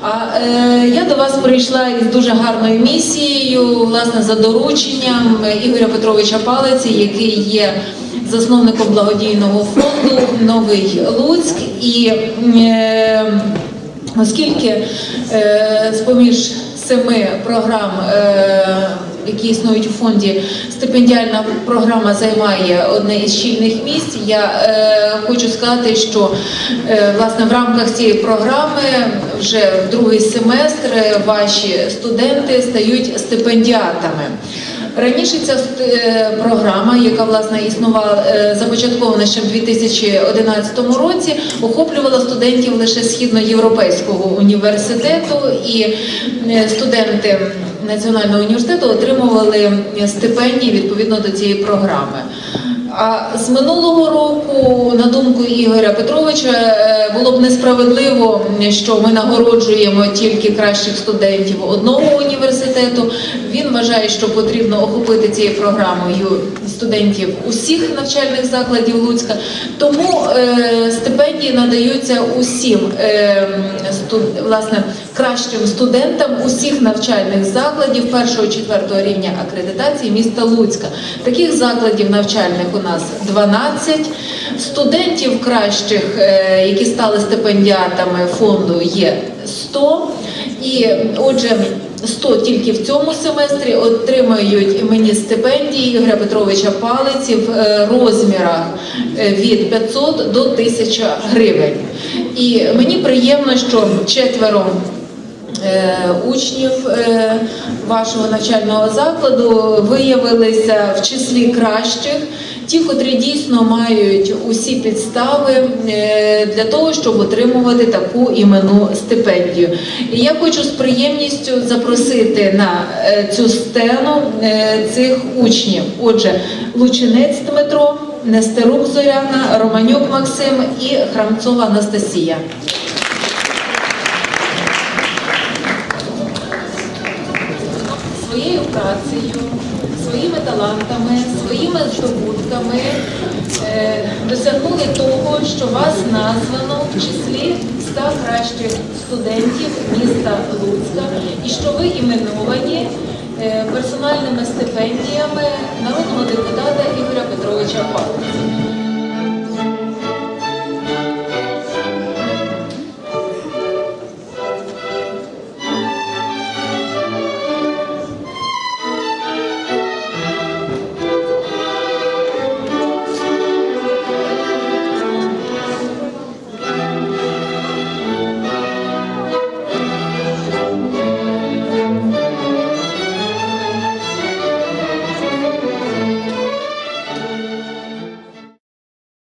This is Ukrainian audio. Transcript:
А е, я до вас прийшла із дуже гарною місією, власне, за дорученням Ігоря Петровича Палиці, який є засновником благодійного фонду Новий Луцьк. І е, оскільки е, з-поміж семи програм, е, які існують у фонді, стипендіальна програма займає одне із щільних місць. Я е, хочу сказати, що е, власне в рамках цієї програми вже в другий семестр е, ваші студенти стають стипендіатами. Раніше ця е, програма, яка власне існувала е, започаткована ще в 2011 році, охоплювала студентів лише східноєвропейського університету, і студенти національного університету отримували стипендії відповідно до цієї програми. А з минулого року, на думку Ігоря Петровича, е, було б несправедливо, що ми нагороджуємо тільки кращих студентів одного університету. Він вважає, що потрібно охопити цією програмою студентів усіх навчальних закладів Луцька. Тому е, стипендії надаються усім е, студ- власне кращим студентам усіх навчальних закладів першого четвертого рівня акредитації міста Луцька. Таких закладів навчальних у нас 12. Студентів кращих, е, які стали стипендіатами фонду, є 100. І отже, 100 тільки в цьому семестрі отримають іменні стипендії Ігоря Петровича Палиці в е, розмірах е, від 500 до 1000 гривень. І мені приємно, що четверо е, учнів вашого навчального закладу виявилися в числі кращих, ті, котрі дійсно мають усі підстави е, для того, щоб отримувати таку іменну стипендію. Я хочу з приємністю запросити на е, цю сцену е, цих учнів. Отже, Лучинець Дмитро, Нестерук Зоряна, Романюк Максим і Храмцова Анастасія. своєю працею, своїми талантами, своїми здобутками е, досягнули того, що вас названо в числі 100 кращих студентів міста Луцька і що ви іменовані е, персональними стипендіями народного депутата Ігоря Петровича Павлова.